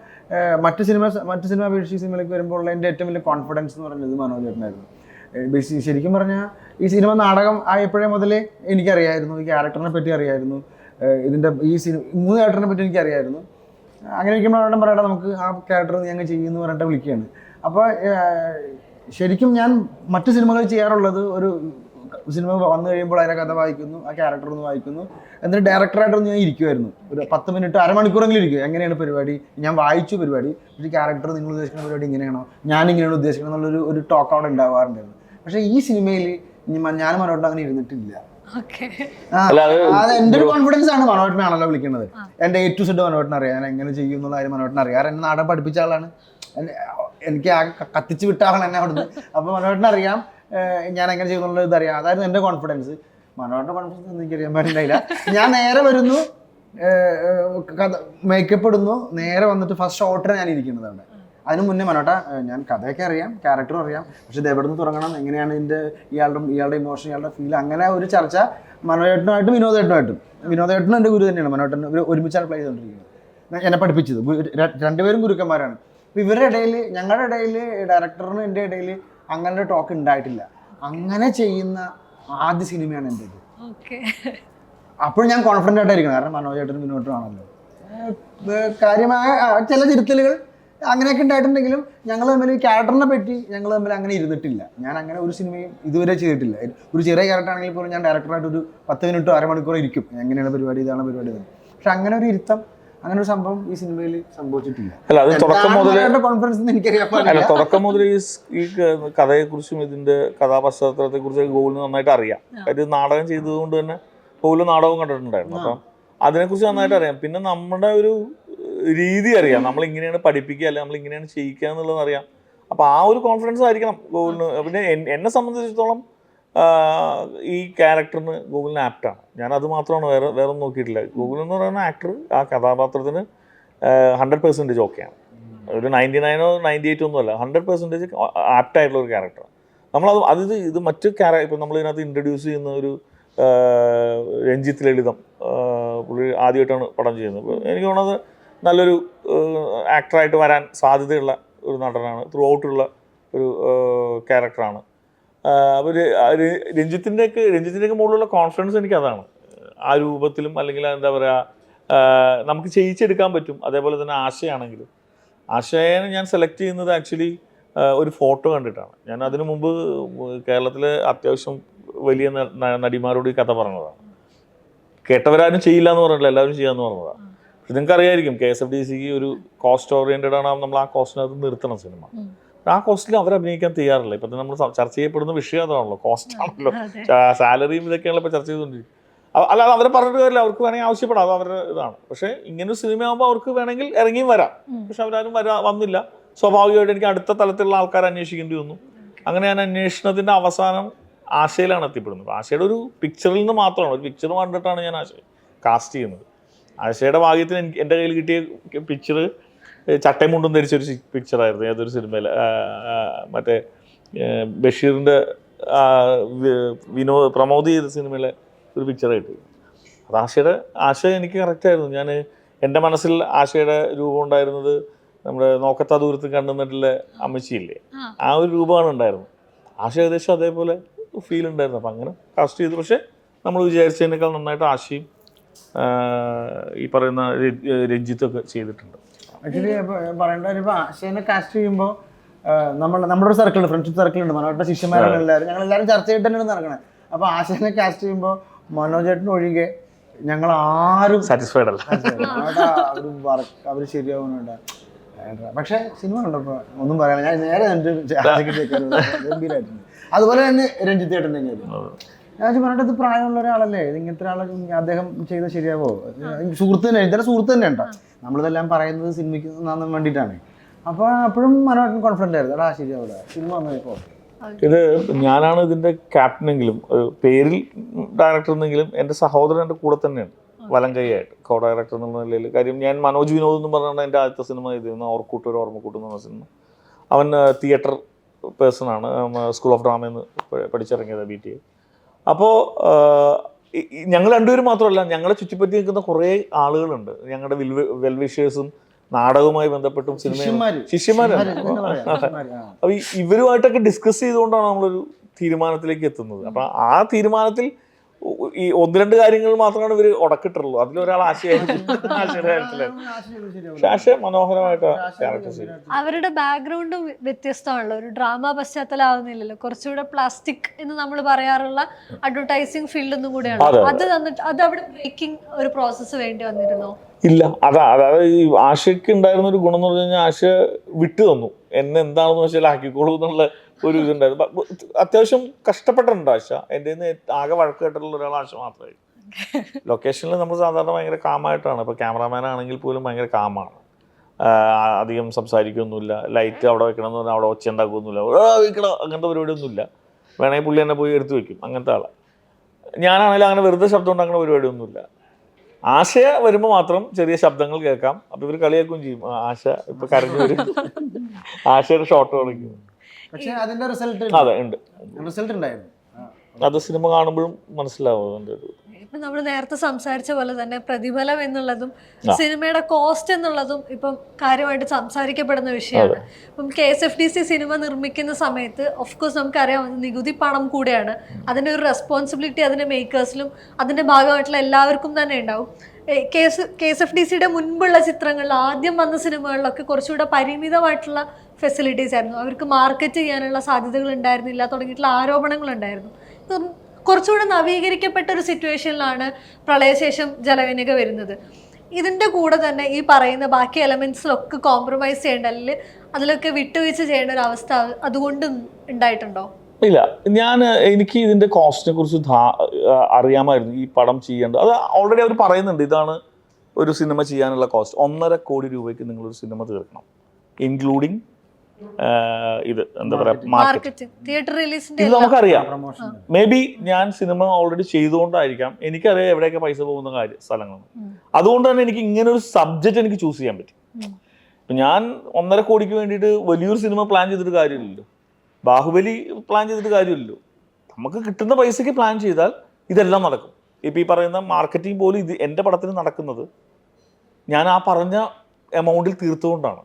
മറ്റ് സിനിമ മറ്റു സിനിമ അപേക്ഷിച്ച് സിനിമയിലേക്ക് വരുമ്പോൾ ഉള്ള എന്റെ ഏറ്റവും വലിയ കോൺഫിഡൻസ് എന്ന് പറയുന്നത് മനോജ് ചേട്ടനായിരുന്നു ഏഹ്, ബേസി- ശരിക്കും പറഞ്ഞാൽ ഈ സിനിമ നാടകം ആയപ്പോഴേ മുതലേ എനിക്കറിയായിരുന്നു ഈ ക്യാരക്ടറിനെ പറ്റി അറിയായിരുന്നു. ഇതിന്റെ ഈ സിനിമ മൂന്ന് ക്യാരക്ടറിനെ പറ്റി എനിക്കറിയായിരുന്നു. അങ്ങനെ ഇരിക്കുമ്പോഴാണ് പറയട്ടെ നമുക്ക് ആ ക്യാരക്ടർ ഞങ്ങൾ ചെയ്യുമെന്ന് പറഞ്ഞിട്ട് വിളിക്കുകയാണ്. അപ്പോൾ ശരിക്കും ഞാൻ മറ്റു സിനിമകൾ ചെയ്യാറുള്ളത് ഒരു സിനിമ വന്നു കഴിയുമ്പോൾ അതിനെ കഥ വായിക്കുന്നു ആ ക്യാരക്ടർ ഒന്ന് വായിക്കുന്നു. എന്നിട്ട് ഡയറക്ടറായിട്ടൊന്ന് ഞാൻ ഇരിക്കുമായിരുന്നു ഒരു പത്ത് മിനിറ്റ് അരമണിക്കൂറെങ്കിലും ഇരിക്കും. എങ്ങനെയാണ് പരിപാടി? ഞാൻ വായിച്ചു പരിപാടി. ഒരു ക്യാരക്ടർ നിങ്ങൾ ഉദ്ദേശിക്കുന്ന പരിപാടി ഇങ്ങനെയാണോ? ഞാൻ ഇങ്ങനെയാണ് ഉദ്ദേശിക്കുന്നത് എന്നുള്ളൊരു ഒരു ടോക്ക് അവിടെ ഉണ്ടാവാറുണ്ടായിരുന്നു. പക്ഷേ ഈ സിനിമയിൽ ഞാൻ മനോട്ട് അങ്ങനെ ഇരുന്നിട്ടില്ല. അത് എന്റെ ഒരു കോൺഫിഡൻസ് ആണ് മനോഹരനാണല്ലോ വിളിക്കുന്നത്. എന്റെ എ ടു സെഡ് മനോഹരനെ അറിയാം. ഞാൻ എങ്ങനെ ചെയ്യും എന്നുള്ള കാര്യം മനോഹരനെ അറിയാം. കാരണം എന്നെ നാടൻ പഠിപ്പിച്ച ആളാണ്. എനിക്ക് ആ കത്തിച്ച് വിട്ട ആളാണ് എന്നെ അവിടുന്ന്. അപ്പൊ മനോഹരനെ അറിയാം. ഞാൻ എങ്ങനെ ചെയ്യുന്നുള്ള ഇതറിയാം. അതായിരുന്നു എന്റെ കോൺഫിഡൻസ് മനോഹരന്റെ കോൺഫിഡൻസ് എനിക്കറിയാൻ പറ്റുന്നില്ല ഞാൻ നേരെ വരുന്നു. മേക്കപ്പ് ഇടുന്നു. നേരെ വന്നിട്ട് ഫസ്റ്റ് ഷോട്ടിന് ഞാൻ ഇരിക്കുന്നതാണ്. അവിടെ അതിന് മുന്നേ മനോട്ട ഞാൻ കഥയൊക്കെ അറിയാം ക്യാരക്ടറും അറിയാം പക്ഷെ ഇത് എവിടെ നിന്ന് തുടങ്ങണം എങ്ങനെയാണ് ഇതിന്റെ ഇയാളുടെ ഇയാളുടെ ഇമോഷൻ ഇയാളുടെ ഫീൽ അങ്ങനെ ഒരു ചർച്ച മനോജേട്ടനുമായിട്ടും വിനോദേട്ടനുമായിട്ടും. വിനോദേട്ടനും എന്റെ ഗുരു തന്നെയാണ് മനോട്ടൻ ഇവർ ഒരുമിച്ചാണ് പ്ലേ ചെയ്തുകൊണ്ടിരിക്കുന്നത്. എന്നെ പഠിപ്പിച്ചത് രണ്ടുപേരും ഗുരുക്കന്മാരാണ്. അപ്പം ഇവരുടെ ഇടയിൽ ഞങ്ങളുടെ ഇടയിൽ ഡയറക്ടറിനും എന്റെ ഇടയിൽ അങ്ങനെ ടോക്ക് ഉണ്ടായിട്ടില്ല. അങ്ങനെ ചെയ്യുന്ന ആദ്യ സിനിമയാണ് എന്റെ ഇത്. ഓക്കെ. അപ്പോൾ ഞാൻ കോൺഫിഡന്റ് ആയിട്ടായിരിക്കണം കാരണം മനോജേട്ടനും വിനോദനും ആണല്ലോ കാര്യമായ ചില തിരുത്തലുകൾ അങ്ങനെയൊക്കെ ഉണ്ടായിട്ടുണ്ടെങ്കിലും ഞങ്ങൾ തമ്മിൽ ഈ ക്യാരക്ടറിനെ പറ്റി ഞങ്ങൾ തമ്മിൽ അങ്ങനെ ഇരുന്നിട്ടില്ല. ഞാൻ അങ്ങനെ ഒരു സിനിമയും ഇതുവരെ ചെയ്തിട്ടില്ല. ഒരു ചെറിയ ക്യാരക്ടർ ആണെങ്കിൽ പോലും ഞാൻ ഡയറക്ടറായിട്ട് ഒരു പത്ത് മിനിറ്റോ അരമണിക്കൂറോ ഇരിക്കും. എങ്ങനെയാണ് പരിപാടി ഇതാണ് പരിപാടി പക്ഷെ അങ്ങനെ ഒരു ഇരുത്തം അങ്ങനെ ഒരു സംഭവം ഈ സിനിമയിൽ സംഭവിച്ചിട്ടില്ല. അല്ല അത് തുടക്കം മുതൽ കോൺഫിഡൻസ് എനിക്കറിയാൻ അല്ല തുടക്കം മുതൽ ഈ കഥയെക്കുറിച്ചും ഇതിന്റെ കഥാപശ്ചാത്തലത്തെ കുറിച്ച് ഗോകുലിന് നന്നായിട്ട് അറിയാം. അതായത് നാടകം ചെയ്തതുകൊണ്ട് തന്നെ ഗോകുൽ നാടകം കണ്ടിട്ടുണ്ടായിരുന്നു. അപ്പം അതിനെക്കുറിച്ച് നന്നായിട്ട് അറിയാം. പിന്നെ നമ്മുടെ ഒരു രീതി അറിയാം. നമ്മൾ ഇങ്ങനെയാണ് പഠിപ്പിക്കുക അല്ലെങ്കിൽ നമ്മൾ ഇങ്ങനെയാണ് ചെയ്യിക്കുക എന്നുള്ളത് അറിയാം. അപ്പൊ ആ ഒരു കോൺഫിഡൻസ് ആയിരിക്കണം ഗൂഗിളിന്. പിന്നെ എന്നെ സംബന്ധിച്ചിടത്തോളം ഈ ക്യാരക്ടറിന് ഗൂഗിളിന് ആപ്റ്റാണ് ഞാൻ അത് മാത്രമാണ് വേറെ വേറെ ഒന്നും നോക്കിയിട്ടില്ല. ഗൂഗിൾ എന്ന് പറയുന്ന ആക്ടർ ആ കഥാപാത്രത്തിന് ഹൺഡ്രഡ് പെർസെന്റേജ് ഓക്കെയാണ് ഒരു നയന്റി നയനോ നയന്റി എയ്റ്റോ ഒന്നും അല്ല. ഹൺഡ്രഡ് പെർസെന്റേജ് ആപ്റ്റായിട്ടുള്ള ഒരു ക്യാരക്ടറാണ് നമ്മളത് അത് ഇത് മറ്റു ക്യാര ഇപ്പം നമ്മൾ ഇതിനകത്ത് ഇൻട്രൊഡ്യൂസ് ചെയ്യുന്ന ഒരു രഞ്ജിത്ത് ലളിതം പുള്ളി ആദ്യമായിട്ടാണ് പടം ചെയ്യുന്നത്. എനിക്ക് തോന്നുന്നത് നല്ലൊരു ആക്ടറായിട്ട് വരാൻ സാധ്യതയുള്ള ഒരു നടനാണ് ത്രൂ ഔട്ടുള്ള ഒരു ക്യാരക്ടറാണ് അവർ രഞ്ജിത്തിന്റെയൊക്കെ രഞ്ജിത്തിന്റെയൊക്കെ മുകളിലുള്ള കോൺഫിഡൻസ് എനിക്ക് അതാണ്. ആ രൂപത്തിലും അല്ലെങ്കിൽ എന്താ പറയുക നമുക്ക് ചെയ്യിച്ചെടുക്കാൻ പറ്റും. അതേപോലെ തന്നെ ആശയാണെങ്കിലും. ആശയനെ ഞാൻ സെലക്ട് ചെയ്യുന്നത് ആക്ച്വലി ഒരു ഫോട്ടോ കണ്ടിട്ടാണ്. ഞാൻ അതിനു മുമ്പ് കേരളത്തിലെ അത്യാവശ്യം വലിയ നടിമാരോട് ഈ കഥ പറഞ്ഞതാണ്. കേട്ടവരാരും ചെയ്യില്ല എന്ന് പറഞ്ഞില്ല എല്ലാവരും ചെയ്യാന്ന് പറഞ്ഞതാണ്. പക്ഷെ നിങ്ങൾക്ക് അറിയായിരിക്കും കെ എസ് എഫ് ഡി സിക്ക് ഒരു കോസ്റ്റ് ഓറിയന്റഡ് ആണ് നമ്മൾ ആ കോസ്റ്റിനകത്ത് നിർത്തണം സിനിമ ആ കോസ്റ്റിൽ അവർ അഭിനയിക്കാൻ തയ്യാറില്ല. ഇപ്പം നമ്മൾ ചർച്ച ചെയ്യപ്പെടുന്ന വിഷയം അതാണല്ലോ കോസ്റ്റ് ആണല്ലോ. സാലറിയും ഇതൊക്കെയാണല്ലോ ഇപ്പോൾ ചർച്ച ചെയ്തുകൊണ്ടിരിക്കുന്നത്. അല്ലാതെ അവരെ പറഞ്ഞിട്ട് കാര്യമില്ല അവർക്ക് വേണമെങ്കിൽ ആവശ്യപ്പെടാം അത് അവരുടെ ഇതാണ്. പക്ഷേ ഇങ്ങനെ ഒരു സിനിമ ആകുമ്പോൾ അവർക്ക് വേണമെങ്കിൽ ഇറങ്ങിയും വരാം. പക്ഷെ അവരാരും വരാ വന്നില്ല. സ്വാഭാവികമായിട്ട് എനിക്ക് അടുത്ത തലത്തിലുള്ള ആൾക്കാർ അന്വേഷിക്കേണ്ടി വന്നു. അങ്ങനെ ഞാൻ അന്വേഷണത്തിന്റെ അവസാനം ആശയിലാണ് എത്തിപ്പെടുന്നത്. ആശയുടെ ഒരു പിക്ചറിൽ നിന്ന് മാത്രമാണ് ഒരു പിക്ചർ കണ്ടിട്ടാണ് ഞാൻ ആശയം കാസ്റ്റ് ചെയ്യുന്നത്. ആശയുടെ ഭാഗ്യത്തിന് എനിക്ക് എന്റെ കയ്യിൽ കിട്ടിയ പിക്ചർ ചട്ടയും മുണ്ടും ധരിച്ചൊരു പിക്ചറായിരുന്നു ഏതൊരു സിനിമയിൽ മറ്റേ ബഷീറിന്റെ വിനോ പ്രമോദ് ചെയ്ത സിനിമയിലെ ഒരു പിക്ചറായിട്ട് അത് ആശയുടെ ആശ എനിക്ക് കറക്റ്റായിരുന്നു ഞാൻ എന്റെ മനസ്സിൽ ആശയുടെ രൂപം ഉണ്ടായിരുന്നത് നമ്മുടെ നോക്കത്താ ദൂരത്ത് കണ്ടുന്നിട്ടുള്ള അമ്മച്ചിയില്ലേ? ആ. ഒരു രൂപമാണ് ഉണ്ടായിരുന്നത്. ആശ ഏകദേശം അതേപോലെ ഫീൽ ഉണ്ടായിരുന്നു. അപ്പം അങ്ങനെ കാസ്റ്റ് ചെയ്തു. പക്ഷേ നമ്മൾ വിചാരിച്ചതിനേക്കാൾ നന്നായിട്ട് ആശയും ഈ പറയുന്ന രഞ്ജിത്തൊക്കെ ചെയ്തിട്ടുണ്ട്. ആക്ച്വലി പറയേണ്ട ഒരു ആശയനെ കാസ്റ്റ് ചെയ്യുമ്പോൾ നമ്മൾ നമ്മുടെ ഒരു സർക്കിൾ ഫ്രണ്ട്ഷിപ്പ് സർക്കിൾ ഉണ്ട് മനോജേട്ടന്റെ ശിഷ്യന്മാരാണ് എല്ലാവരും. ഞങ്ങൾ എല്ലാവരും ചർച്ച ചെയ്തിട്ട് തന്നെയാണ് നടക്കണേ. അപ്പോൾ ആശയനെ കാസ്റ്റ് ചെയ്യുമ്പോൾ മനോജേട്ടൻ ഒഴികെ ഞങ്ങൾ ആരും സാറ്റിസ്ഫൈഡ് അല്ല. അവർ അവർ ശരിയാവുന്നുണ്ട് പക്ഷേ സിനിമ കണ്ടപ്പോൾ ഒന്നും പറയാനില്ല. ഞാൻ നേരെ ഗംഭീരമായിട്ടുണ്ട് അതുപോലെ തന്നെ രഞ്ജിത്ത് ചേട്ടൻ തന്നെയായിരുന്നു ഞാൻ പറഞ്ഞിട്ട് ഇത് പ്രായമുള്ള ഒരാളല്ലേ? ഇങ്ങനത്തെ ഒരാളെ അദ്ദേഹം ചെയ്ത ശരിയാവോ? സുഹൃത്ത് തന്നെ ഇതര സുഹൃത്ത് തന്നെ ഉണ്ടോ നമ്മളിതെല്ലാം പറയുന്നത് സിനിമയ്ക്ക് നന്നാൻ വേണ്ടിയിട്ടാണ്. അപ്പോൾ അപ്പോഴും മനോഹരൻ കോൺഫിഡന്റ് ആയിരുന്നു. എടാ ശരിയാവില്ല സിനിമ വന്നപ്പോൾ ഇത് ഞാനാണ് ഇതിന്റെ ക്യാപ്റ്റനെങ്കിലും പേരിൽ ഡയറക്ടർ എന്നെങ്കിലും എന്റെ സഹോദരൻ എന്റെ കൂടെ തന്നെയാണ്. വലം കൈയായിട്ട് കോ ഡയറക്ടർ എന്നുള്ള നിലയിൽ. കാര്യം ഞാൻ മനോജ് വിനോദ് എന്ന് പറഞ്ഞാണ് എന്റെ ആദ്യത്തെ സിനിമ ചെയ്തിരുന്നത്. ഓർക്കൂട്ട് ഒരു ഓർമ്മക്കൂട്ട് എന്ന് പറഞ്ഞ സിനിമ. അവൻ തിയേറ്റർ പേഴ്സൺ ആണ്. സ്കൂൾ ഓഫ് ഡ്രാമ എന്ന് പഠിച്ചിറങ്ങിയത് ബി ടി അപ്പോൾ ഞങ്ങൾ രണ്ടുപേരും മാത്രമല്ല ഞങ്ങളെ ചുറ്റിപ്പറ്റി നിൽക്കുന്ന കുറേ ആളുകളുണ്ട്. ഞങ്ങളുടെ വെൽ വെൽവിഷേഴ്സും നാടകവുമായി ബന്ധപ്പെട്ടും സിനിമ ശിഷ്യന്മാര്. ശിഷ്യന്മാരാണ്. അപ്പൊ ഇവരുമായിട്ടൊക്കെ ഡിസ്കസ് ചെയ്തുകൊണ്ടാണ് നമ്മളൊരു തീരുമാനത്തിലേക്ക് എത്തുന്നത്. അപ്പൊ ആ തീരുമാനത്തിൽ ഈ ഒന്ന് രണ്ട് കാര്യങ്ങൾ മാത്രമാണ് ഇവർ ഉടക്കിട്ടുള്ളൂ. അതിലൊരാൾ ആശയ മനോഹരമായിട്ട് അവരുടെ ബാക്ക്ഗ്രൗണ്ടും വ്യത്യസ്തമാണല്ലോ. ഒരു ഡ്രാമ പശ്ചാത്തലാവുന്നില്ലല്ലോ കുറച്ചുകൂടെ പ്ലാസ്റ്റിക് എന്ന് നമ്മൾ പറയാറുള്ള അഡ്വർടൈസിംഗ് ഫീൽഡ് ഒന്നും കൂടെയാണ്. അത് തന്നിട്ട് അത് അവിടെ ബ്രേക്കിംഗ് ഒരു പ്രോസസ്സ് വേണ്ടി വന്നിരുന്നോ? ഇല്ല. അതാ അതായത് ഈ ആശയ്ക്ക് ഉണ്ടായിരുന്ന ഒരു ഗുണം എന്ന് പറഞ്ഞു കഴിഞ്ഞാൽ ആശ വിട്ടു തന്നു എന്നെ എന്താണെന്ന് വെച്ചാൽ ആക്കിക്കോളൂ എന്നുള്ള ഒരു ഇതുണ്ടായിരുന്നു. അത്യാവശ്യം കഷ്ടപ്പെട്ടിട്ടുണ്ട് ആശ. എന്റെ ആകെ വഴക്ക് കേട്ടിട്ടുള്ള ഒരാൾ ആശ മാത്രമേ ലൊക്കേഷനിൽ നമ്മൾ സാധാരണ ഭയങ്കര കാമായിട്ടാണ്. ഇപ്പോൾ ക്യാമറാമാൻ ആണെങ്കിൽ പോലും ഭയങ്കര കാമാണ്. അധികം സംസാരിക്കൊന്നുമില്ല. ലൈറ്റ് അവിടെ വെക്കണം എന്ന് പറഞ്ഞാൽ അവിടെ ഒച്ച ഉണ്ടാക്കുകയൊന്നുമില്ല "ആ, വെക്കണം അങ്ങനത്തെ പരിപാടിയൊന്നുമില്ല. വേണമെങ്കിൽ പുള്ളി എന്നെ പോയി എടുത്തു വെക്കും. അങ്ങനത്തെ ആളെ. ഞാനാണെങ്കിലും അങ്ങനെ വെറുതെ ശബ്ദം ഉണ്ടാക്കുന്ന പരിപാടിയൊന്നുമില്ല. ആശയ വരുമ്പോൾ മാത്രം ചെറിയ ശബ്ദങ്ങൾ കേൾക്കാം. അപ്പൊ ഇവർ കളിയാക്കുകയും ചെയ്യും. ആശ ഇപ്പൊ കരഞ്ഞു വരും. ആശയുടെ ഷോട്ട് കളിക്കും പക്ഷെ അതിന്റെ റിസൾട്ട് അതെ ഉണ്ട്. റിസൾട്ട് ഉണ്ടായിരുന്നു. അത് സിനിമ കാണുമ്പോഴും മനസ്സിലാവും ഇപ്പം നമ്മൾ നേരത്തെ സംസാരിച്ച പോലെ തന്നെ പ്രതിഫലം എന്നുള്ളതും സിനിമയുടെ കോസ്റ്റ് എന്നുള്ളതും ഇപ്പം കാര്യമായിട്ട് സംസാരിക്കപ്പെടുന്ന വിഷയമാണ്. ഇപ്പം K S F D C cinema നിർമ്മിക്കുന്ന സമയത്ത് ഓഫ് കോഴ്സ് നമുക്കറിയാം നികുതി പണം കൂടെയാണ്. അതിന്റെ ഒരു റെസ്പോൺസിബിലിറ്റി അതിന്റെ മേക്കേഴ്സിലും അതിന്റെ ഭാഗമായിട്ടുള്ള എല്ലാവർക്കും തന്നെ ഉണ്ടാവും. K S K S F D സിയുടെ മുൻപുള്ള ചിത്രങ്ങളിൽ ആദ്യം വന്ന സിനിമകളിലൊക്കെ കുറച്ചുകൂടെ പരിമിതമായിട്ടുള്ള ഫെസിലിറ്റീസ് ആയിരുന്നു. അവർക്ക് മാർക്കറ്റ് ചെയ്യാനുള്ള സാധ്യതകൾ ഉണ്ടായിരുന്നില്ല തുടങ്ങിയിട്ടുള്ള ആരോപണങ്ങളുണ്ടായിരുന്നു ഉണ്ടായിരുന്നു. കുറച്ചുകൂടെ നവീകരിക്കപ്പെട്ട ഒരു സിറ്റുവേഷനിലാണ് പ്രളയശേഷം ജലകന്യക വരുന്നത്. ഇതിന്റെ കൂടെ തന്നെ ഈ പറയുന്ന ബാക്കി എലമെൻസിലൊക്കെ കോംപ്രമൈസ് ചെയ്യേണ്ട അല്ലെങ്കിൽ അതിലൊക്കെ വിട്ടുവീഴ്ച ചെയ്യേണ്ട ഒരു അവസ്ഥ അതുകൊണ്ട് ഉണ്ടായിട്ടുണ്ടോ? ഇല്ല ഞാൻ എനിക്ക് ഇതിന്റെ കോസ്റ്റിനെ കുറിച്ച് അറിയാമായിരുന്നു ഈ പടം ചെയ്യേണ്ടത്. അത് ഓൾറെഡി അവർ പറയുന്നുണ്ട് ഇതാണ് ഒരു സിനിമ ചെയ്യാനുള്ള കോസ്റ്റ് ഒന്നര കോടി രൂപയ്ക്ക് നിങ്ങൾ ഒരു സിനിമ തീർക്കണം ഇൻക്ലൂഡിങ് ഇത് എന്താ പറയാ മാർക്കറ്റ് മാർക്കറ്റിംഗ് തിയേറ്റർ റിലീസിന്റെ ഇത് നമുക്കറിയാം. പ്രൊമോഷൻ മേ ബി ഞാൻ സിനിമ ഓൾറെഡി ചെയ്തുകൊണ്ടായിരിക്കാം. എനിക്കറിയാം എവിടെയൊക്കെ പൈസ പോകുന്ന കാര്യം സ്ഥലങ്ങൾ അതുകൊണ്ട് തന്നെ എനിക്ക് ഇങ്ങനെ ഒരു സബ്ജക്റ്റ് എനിക്ക് ചൂസ് ചെയ്യാൻ പറ്റും. ഞാൻ ഒന്നര കോടിക്ക് വേണ്ടിയിട്ട് വലിയൊരു സിനിമ പ്ലാൻ ചെയ്തിട്ട് കാര്യമില്ലല്ലോ. ബാഹുബലി പ്ലാൻ ചെയ്തിട്ട് കാര്യമില്ലല്ലോ. നമുക്ക് കിട്ടുന്ന പൈസയ്ക്ക് പ്ലാൻ ചെയ്താൽ ഇതെല്ലാം നടക്കും. ഇപ്പം ഈ പറയുന്ന മാർക്കറ്റിംഗ് പോലും ഇത് എന്റെ പടത്തിന് നടക്കുന്നത് ഞാൻ ആ പറഞ്ഞ എമൗണ്ടിൽ തീർത്തുകൊണ്ടാണ്.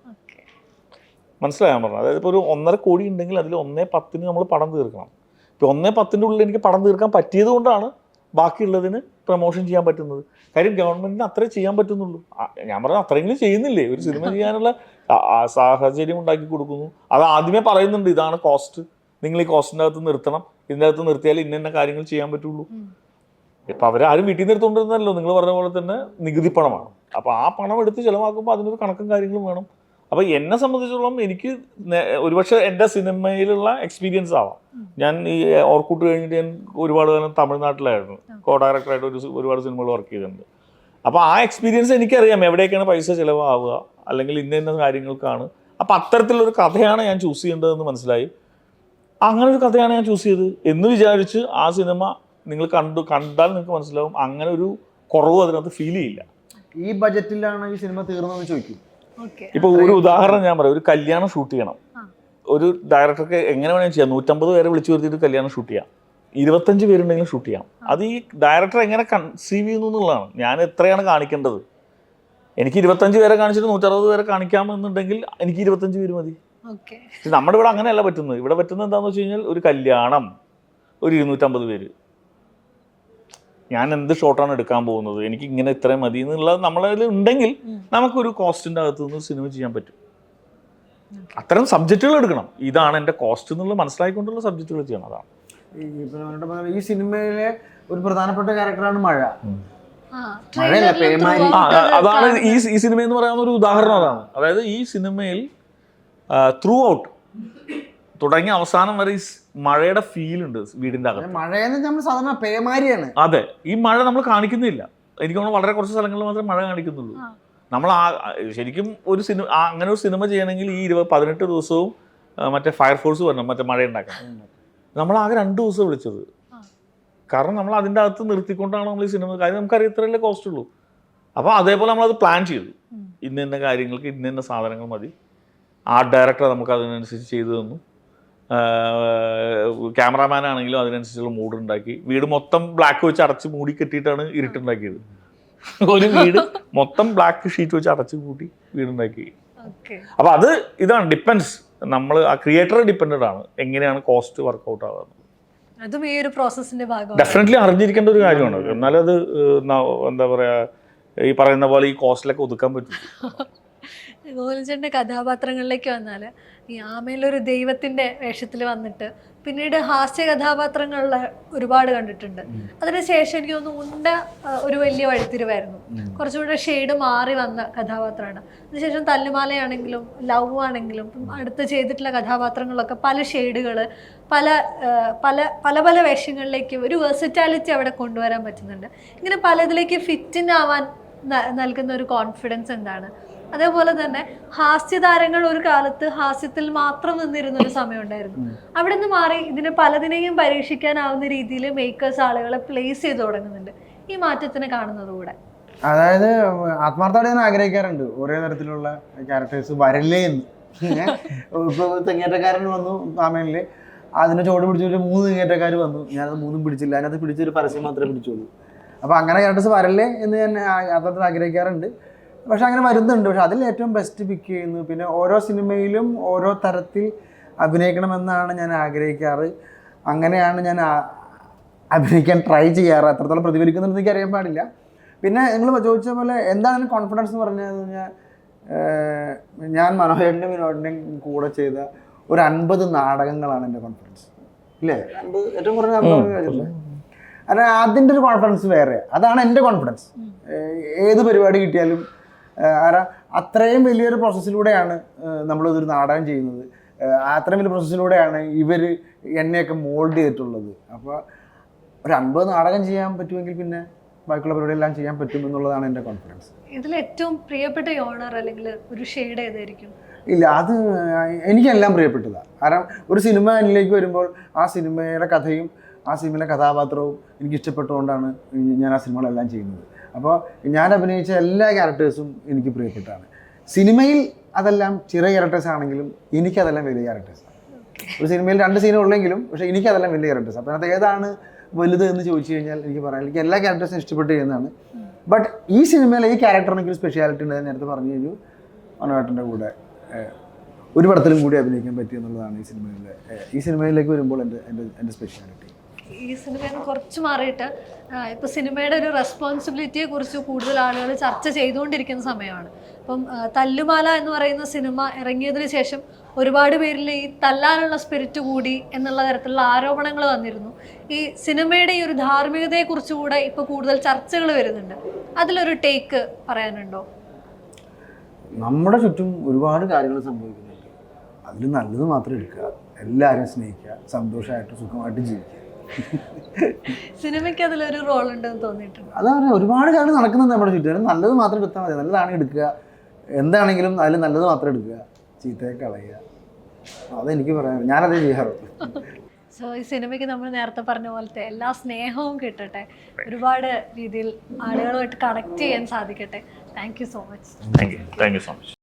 മനസ്സിലായാൻ പറഞ്ഞു അതായത് ഇപ്പോൾ ഒരു ഒന്നര കോടി ഉണ്ടെങ്കിൽ അതിൽ ഒന്നേ പത്തിന് നമ്മൾ പടം തീർക്കണം. ഇപ്പോൾ ഒന്നേ പത്തിന്റെ ഉള്ളിൽ എനിക്ക് പടം തീർക്കാൻ പറ്റിയത് കൊണ്ടാണ് ബാക്കിയുള്ളതിന് പ്രൊമോഷൻ ചെയ്യാൻ പറ്റുന്നത്. കാര്യം ഗവൺമെന്റിന് അത്ര ചെയ്യാൻ പറ്റുന്നുള്ളൂ. ഞാൻ പറഞ്ഞ അത്രയെങ്കിലും ചെയ്യുന്നില്ലേ? ഒരു സിനിമ ചെയ്യാനുള്ള സാഹചര്യം ഉണ്ടാക്കി കൊടുക്കുന്നു. അത് ആദ്യമേ പറയുന്നുണ്ട് ഇതാണ് കോസ്റ്റ് നിങ്ങൾ ഈ കോസ്റ്റിന്റെ അകത്ത് നിർത്തണം. ഇതിന്റെ അകത്ത് നിർത്തിയാൽ ഇന്ന ഇന്ന കാര്യങ്ങൾ ചെയ്യാൻ പറ്റുള്ളൂ. ഇപ്പം അവരാരും വീട്ടിൽ നിന്ന് എടുത്തുകൊണ്ടിരുന്നല്ലോ നിങ്ങൾ പറഞ്ഞ പോലെ തന്നെ നികുതി പണമാണ്. അപ്പോൾ ആ പണം എടുത്ത് ചിലവാക്കുമ്പോൾ അതിനൊരു കണക്കും കാര്യങ്ങളും വേണം. അപ്പോൾ എന്നെ സംബന്ധിച്ചിടത്തോളം എനിക്ക് ഒരുപക്ഷെ എന്റെ സിനിമയിലുള്ള എക്സ്പീരിയൻസ് ആവാം. ഞാൻ ഈ ഓർക്കൂട്ട് കഴിഞ്ഞിട്ട് ഞാൻ ഒരുപാട് കാലം തമിഴ്നാട്ടിലായിരുന്നു. കോ ഡയറക്ടറായിട്ട് ഒരു ഒരുപാട് സിനിമകൾ വർക്ക് ചെയ്തിട്ടുണ്ട്. അപ്പോൾ ആ എക്സ്പീരിയൻസ് എനിക്കറിയാം എവിടെയൊക്കെയാണ് പൈസ ചിലവാവുക അല്ലെങ്കിൽ ഇന്ന ഇന്ന കാര്യങ്ങൾക്കാണ്. അപ്പോൾ അത്തരത്തിലൊരു കഥയാണ് ഞാൻ ചൂസ് ചെയ്യേണ്ടതെന്ന് മനസ്സിലായി. അങ്ങനെ ഒരു കഥയാണ് ഞാൻ ചൂസ് ചെയ്തത് എന്ന് വിചാരിച്ച് ആ സിനിമ നിങ്ങൾ കണ്ടു കണ്ടാൽ നിങ്ങൾക്ക് മനസ്സിലാവും. അങ്ങനെ ഒരു കുറവ് അതിനകത്ത് ഫീൽ ചെയ്യില്ല. ഈ ബജറ്റിലാണ് ഈ സിനിമ തീർന്നതെന്ന് ചോദിക്കും. ഇപ്പൊ ഒരു ഉദാഹരണം ഞാൻ പറയാം. ഒരു കല്യാണം ഷൂട്ട് ചെയ്യണം. ഒരു ഡയറക്ടർക്ക് എങ്ങനെ വേണമെങ്കിലും ചെയ്യാം. നൂറ്റമ്പത് പേരെ വിളിച്ചു വരുത്തിയിട്ട് കല്യാണം ഷൂട്ട് ചെയ്യാം. ഇരുപത്തഞ്ച് പേരുണ്ടെങ്കിലും ഷൂട്ട് ചെയ്യാം. അത് ഈ ഡയറക്ടർ എങ്ങനെ കൺസീവ് ചെയ്യുന്നു എന്നുള്ളതാണ്. ഞാൻ എത്രയാണ് കാണിക്കേണ്ടത്? എനിക്ക് ഇരുപത്തഞ്ച് പേരെ കാണിച്ചിട്ട് നൂറ്ററുപത് പേരെ കാണിക്കാമെന്നുണ്ടെങ്കിൽ എനിക്ക് ഇരുപത്തഞ്ച് പേര് മതി. നമ്മുടെ ഇവിടെ അങ്ങനെയല്ല പറ്റുന്നത്. ഇവിടെ പറ്റുന്നത് എന്താണെന്ന് വെച്ച് കഴിഞ്ഞാൽ ഒരു കല്യാണം. ഒരു ഇരുന്നൂറ്റമ്പത് പേര്. ഞാൻ എന്ത് ഷോട്ടാണ് എടുക്കാൻ പോകുന്നത്? എനിക്ക് ഇങ്ങനെ ഇത്രയും മതി എന്നുള്ളത് നമ്മളതിൽ ഉണ്ടെങ്കിൽ നമുക്കൊരു കോസ്റ്റിന്റെ അകത്ത് നിന്ന് സിനിമ ചെയ്യാൻ പറ്റും. അത്തരം സബ്ജക്റ്റുകൾ എടുക്കണം. ഇതാണ് എന്റെ കോസ്റ്റ് എന്നുള്ളത് മനസ്സിലാക്കിക്കൊണ്ടുള്ള സബ്ജക്റ്റുകൾ ചെയ്യണം അതാണ്. ഈ ഇപ്പൊ നമ്മളുടെ ഈ സിനിമയിലെ ഒരു പ്രധാനപ്പെട്ട ക്യാരക്ടറാണ് മഴ. ആ മഴയല്ല, ട്രെയിലറിൽ ആ അതാണ് ഈ ഈ സിനിമ എന്ന് പറയാവുന്ന ഒരു ഉദാഹരണം അതാണ്. അതായത് ഈ സിനിമയിൽ ത്രൂ ഔട്ട് തുടങ്ങി അവസാനം വരെ മഴയുടെ ഫീൽ ഉണ്ട് വീടിന്റെ അകത്ത്. മഴയെന്ന് നമ്മൾ സാധാരണ പേമാരിയാണ്. അതെ ഈ മഴ നമ്മൾ കാണിക്കുന്നില്ല. എനിക്ക് തോന്നുന്നു വളരെ കുറച്ച് സ്ഥലങ്ങളിൽ മാത്രമേ മഴ കാണിക്കുന്നുള്ളൂ. നമ്മൾ ആ ശരിക്കും ഒരു സിനിമ അങ്ങനെ ഒരു സിനിമ ചെയ്യണമെങ്കിൽ ഈ ഇരുപത് പതിനെട്ട് ദിവസവും മറ്റേ ഫയർഫോഴ്സ് വരണം മറ്റേ മഴ ഉണ്ടാക്കണം നമ്മൾ ആകെ രണ്ട് ദിവസം വിളിച്ചത്. കാരണം നമ്മൾ അതിന്റെ അകത്ത് നിർത്തിക്കൊണ്ടാണ് നമ്മൾ ഈ സിനിമ കാര്യം നമുക്കറിയാം ഇത്രയല്ലേ കോസ്റ്റ് ഉള്ളൂ. അപ്പോൾ അതേപോലെ നമ്മളത് പ്ലാൻ ചെയ്തു. ഇന്ന ഇന്ന കാര്യങ്ങൾക്ക് ഇന്ന ഇന്ന സാധനങ്ങൾ മതി. ആർട്ട് ഡയറക്ടർ നമുക്ക് അതിനനുസരിച്ച് ചെയ്തു തന്നു. ക്യാമറാമാൻ ആണെങ്കിലും അതിനനുസരിച്ചുള്ള മൂഡ് ഉണ്ടാക്കി. വീട് മൊത്തം ബ്ലാക്ക് വെച്ച് അടച്ച് മൂടി കെട്ടിയിട്ടാണ് ഇരുട്ടുണ്ടാക്കിയത്. ഒരു വീട് മൊത്തം ബ്ലാക്ക് ഷീറ്റ് വെച്ച് അടച്ച് കൂട്ടി വീടുണ്ടാക്കി. അപ്പൊ അത് ഇതാണ് ഡിപ്പെൻസ് നമ്മൾ ആ ക്രിയേറ്റർ ഡിപ്പെൻഡഡ് ആണ്. എങ്ങനെയാണ് കോസ്റ്റ് വർക്ക്ഔട്ട് ആവുന്നത്. അതും ഈ ഒരു പ്രോസസ്സിന്റെ ഭാഗമാണ്. ഡെഫിനറ്റ്ലി അറിഞ്ഞിരിക്കേണ്ട ഒരു കാര്യമാണ്. എന്നാലത് അത് എന്താ പറയാ ഈ പറയുന്ന പോലെ ഈ കോസ്റ്റിലൊക്കെ ഒതുക്കാൻ പറ്റും. ഗോവിന്ദന്റെ കഥാപാത്രങ്ങളിലേക്ക് വന്നാൽ ഈ ആമയിലൊരു ദൈവത്തിന്റെ വേഷത്തിൽ വന്നിട്ട് പിന്നീട് ഹാസ്യ കഥാപാത്രങ്ങളിൽ ഒരുപാട് കണ്ടിട്ടുണ്ട്. അതിനുശേഷം എനിക്ക് തോന്നുന്നു ഉണ്ട ഒരു വലിയ വഴിത്തിരിവായിരുന്നു. കുറച്ചുകൂടെ ഷെയ്ഡ് മാറി വന്ന കഥാപാത്രമാണ്. അതിനുശേഷം തല്ലുമാലയാണെങ്കിലും ലവ് ആണെങ്കിലും അടുത്ത് ചെയ്തിട്ടുള്ള കഥാപാത്രങ്ങളൊക്കെ പല ഷെയ്ഡുകൾ പല പല പല പല വേഷങ്ങളിലേക്ക് ഒരു വേഴ്സിറ്റാലിറ്റി അവിടെ കൊണ്ടുവരാൻ പറ്റുന്നുണ്ട്. ഇങ്ങനെ പലതിലേക്ക് ഫിറ്റിൻ ആവാൻ ന- നൽകുന്ന ഒരു കോൺഫിഡൻസ് എന്താണ്? അതേപോലെ തന്നെ ഹാസ്യതാരങ്ങൾ ഒരു കാലത്ത് ഹാസ്യത്തിൽ മാത്രം നിന്നിരുന്ന ഒരു സമയമുണ്ടായിരുന്നു. അവിടെ നിന്ന് മാറി ഇതിനെ പലതിനെയും പരീക്ഷിക്കാനാവുന്ന രീതിയിൽ മേക്കേഴ്സ് ആളുകളെ പ്ലേസ് ചെയ്ത് തുടങ്ങുന്നുണ്ട്. ഈ മാറ്റത്തിന് കാണുന്നതുകൂടെ അതായത് ആത്മാർത്ഥമായിട്ട് ഞാൻ ആഗ്രഹിക്കാറുണ്ട്. ഒരേ തരത്തിലുള്ള ക്യാരക്ടേഴ്സ് വരല്ലേ എന്ന്. ഇപ്പോൾ തെങ്ങേറ്റക്കാരൻ വന്നു താമേനിൽ അതിനെ ചോട് പിടിച്ചൊരു മൂന്ന് തെങ്ങേറ്റക്കാർ വന്നു. ഞാനത് മൂന്നും പിടിച്ചില്ല. അതിനകത്ത് പിടിച്ചൊരു പരസ്യം മാത്രമേ പിടിച്ചുള്ളൂ. അപ്പോൾ അങ്ങനെ ക്യാരക്ടേഴ്സ് വരല്ലേ എന്ന് ഞാൻ ആത്മാർത്ഥത ആഗ്രഹിക്കാറുണ്ട്. പക്ഷെ അങ്ങനെ വരുന്നുണ്ട്. പക്ഷെ അതിൽ ഏറ്റവും ബെസ്റ്റ് പിക്ക് ചെയ്യുന്നു. പിന്നെ ഓരോ സിനിമയിലും ഓരോ തരത്തിൽ അഭിനയിക്കണമെന്നാണ് ഞാൻ ആഗ്രഹിക്കാറ്. അങ്ങനെയാണ് ഞാൻ അഭിനയിക്കാൻ ട്രൈ ചെയ്യാറ്. അത്രത്തോളം പ്രതിഫലിക്കുന്നുണ്ടെന്ന് എനിക്ക് അറിയാൻ പാടില്ല. പിന്നെ നിങ്ങൾ ചോദിച്ച പോലെ എന്താണ് കോൺഫിഡൻസ് എന്ന് പറഞ്ഞത് കഴിഞ്ഞാൽ ഞാൻ മനോഹരന്റെ വിനോദിന്റെയും കൂടെ ചെയ്ത ഒരു അൻപത് നാടകങ്ങളാണ് എന്റെ കോൺഫിഡൻസ് ഇല്ലേ? അൻപത് ഏറ്റവും കുറഞ്ഞ അൻപത് അതിന്റെ ഒരു കോൺഫിഡൻസ് വേറെ. അതാണ് എന്റെ കോൺഫിഡൻസ് ഏത് പരിപാടി കിട്ടിയാലും കാരണം അത്രയും വലിയൊരു പ്രോസസ്സിലൂടെയാണ് നമ്മളിതൊരു നാടകം ചെയ്യുന്നത്. അത്രയും വലിയ പ്രോസസ്സിലൂടെയാണ് ഇവർ എന്നെയൊക്കെ മോൾഡ് ചെയ്തിട്ടുള്ളത്. അപ്പോൾ ഒരു അൻപത് നാടകം ചെയ്യാൻ പറ്റുമെങ്കിൽ പിന്നെ ബാക്കിയുള്ള പരിപാടിയെല്ലാം ചെയ്യാൻ പറ്റും എന്നുള്ളതാണ് എന്റെ കോൺഫിഡൻസ് ഇതിൽ ഏറ്റവും പ്രിയപ്പെട്ട യോണർ അല്ലെങ്കിൽ ഒരു ഷെയ്ഡ് ഏതായിരിക്കും? ഇല്ല അത് എനിക്കെല്ലാം പ്രിയപ്പെട്ടതാണ് കാരണം ഒരു സിനിമ എന്നിലേക്ക് വരുമ്പോൾ ആ സിനിമയുടെ കഥയും ആ സിനിമയിലെ കഥാപാത്രവും എനിക്ക് ഇഷ്ടപ്പെട്ടുകൊണ്ടാണ് ഞാൻ ആ സിനിമകളെല്ലാം ചെയ്യുന്നത്. അപ്പോൾ ഞാൻ അഭിനയിച്ച എല്ലാ ക്യാരക്ടേഴ്സും എനിക്ക് പ്രിയപ്പെട്ടാണ് സിനിമയിൽ അതെല്ലാം ചെറിയ ക്യാരക്ടേഴ്സ് ആണെങ്കിലും എനിക്കതെല്ലാം വലിയ ക്യാരക്ടേഴ്സാണ് ഒരു സിനിമയിൽ രണ്ട് സീനും ഉള്ളെങ്കിലും പക്ഷേ എനിക്കതെല്ലാം വലിയ ക്യാരക്ടേഴ്സ് അപ്പോൾ അതിനകത്ത് ഏതാണ് വലുത് എന്ന് ചോദിച്ചു കഴിഞ്ഞാൽ എനിക്ക് പറയാം. എനിക്ക് എല്ലാ ക്യാരക്ടേഴ്സും ഇഷ്ടപ്പെട്ട് ചെയ്യുന്നതാണ്. ബട്ട് ഈ സിനിമയിലെ ഈ ക്യാരക്ടറിനെങ്കിലും സ്പെഷ്യാലിറ്റി ഉണ്ട്. നേരത്തെ പറഞ്ഞു കഴിഞ്ഞു. മനോഹട്ടന്റെ കൂടെ ഒരു പടത്തിലും കൂടി അഭിനയിക്കാൻ പറ്റിയെന്നുള്ളതാണ് ഈ സിനിമയിലെ ഈ സിനിമയിലേക്ക് വരുമ്പോൾ എന്റെ എന്റെ എന്റെ സ്പെഷ്യാലിറ്റി ഈ സിനിമയിൽ നിന്ന് കുറച്ച് മാറിയിട്ട് ആ, ഇപ്പൊ സിനിമയുടെ ഒരു റെസ്പോൺസിബിലിറ്റിയെ കുറിച്ച് കൂടുതൽ ആളുകൾ ചർച്ച ചെയ്തുകൊണ്ടിരിക്കുന്ന സമയമാണ്. അപ്പം തല്ലുമാല എന്ന് പറയുന്ന സിനിമ ഇറങ്ങിയതിന് ശേഷം ഒരുപാട് പേരിൽ ഈ തല്ലാനുള്ള സ്പിരിറ്റ് കൂടി എന്നുള്ള തരത്തിലുള്ള ആരോപണങ്ങൾ വന്നിരുന്നു. ഈ സിനിമയുടെ ഈ ഒരു ധാർമ്മികതയെ കുറിച്ചുകൂടെ ഇപ്പൊ കൂടുതൽ ചർച്ചകൾ വരുന്നുണ്ട്. അതിലൊരു ടേക്ക് പറയാനുണ്ടോ? നമ്മുടെ ചുറ്റും ഒരുപാട് കാര്യങ്ങൾ സംഭവിക്കുന്നുണ്ട്. അതിൽ നല്ലത് മാത്രം എടുക്കുക. എല്ലാവരും സ്നേഹിക്കുക. സന്തോഷമായിട്ട് സുഖമായിട്ട് ജീവിക്കുക. സിനിമയ്ക്ക് അതിലൊരു റോൾ ഉണ്ടെന്ന് തോന്നിയിട്ടുണ്ട് അതാണ് ഒരുപാട് കാര്യങ്ങൾ നടക്കുന്നുണ്ട് നമ്മുടെ ചുറ്റും നല്ലത് മാത്രം എടുത്താൽ മതി. നല്ലതാണ് എടുക്കുക. എന്താണെങ്കിലും അതിൽ നല്ലത് മാത്രം എടുക്കുക. ചീത്തയെ കളയുക. അതെനിക്ക് പറയാൻ ഞാനതേ ചെയ്യാറുള്ളൂ. സോ ഈ സിനിമയ്ക്ക് നമ്മൾ നേരത്തെ പറഞ്ഞ പോലത്തെ എല്ലാ സ്നേഹവും കിട്ടട്ടെ. ഒരുപാട് രീതിയിൽ ആളുകളുമായിട്ട് കണക്ട് ചെയ്യാൻ സാധിക്കട്ടെ. Thank you so much thank you thank you so much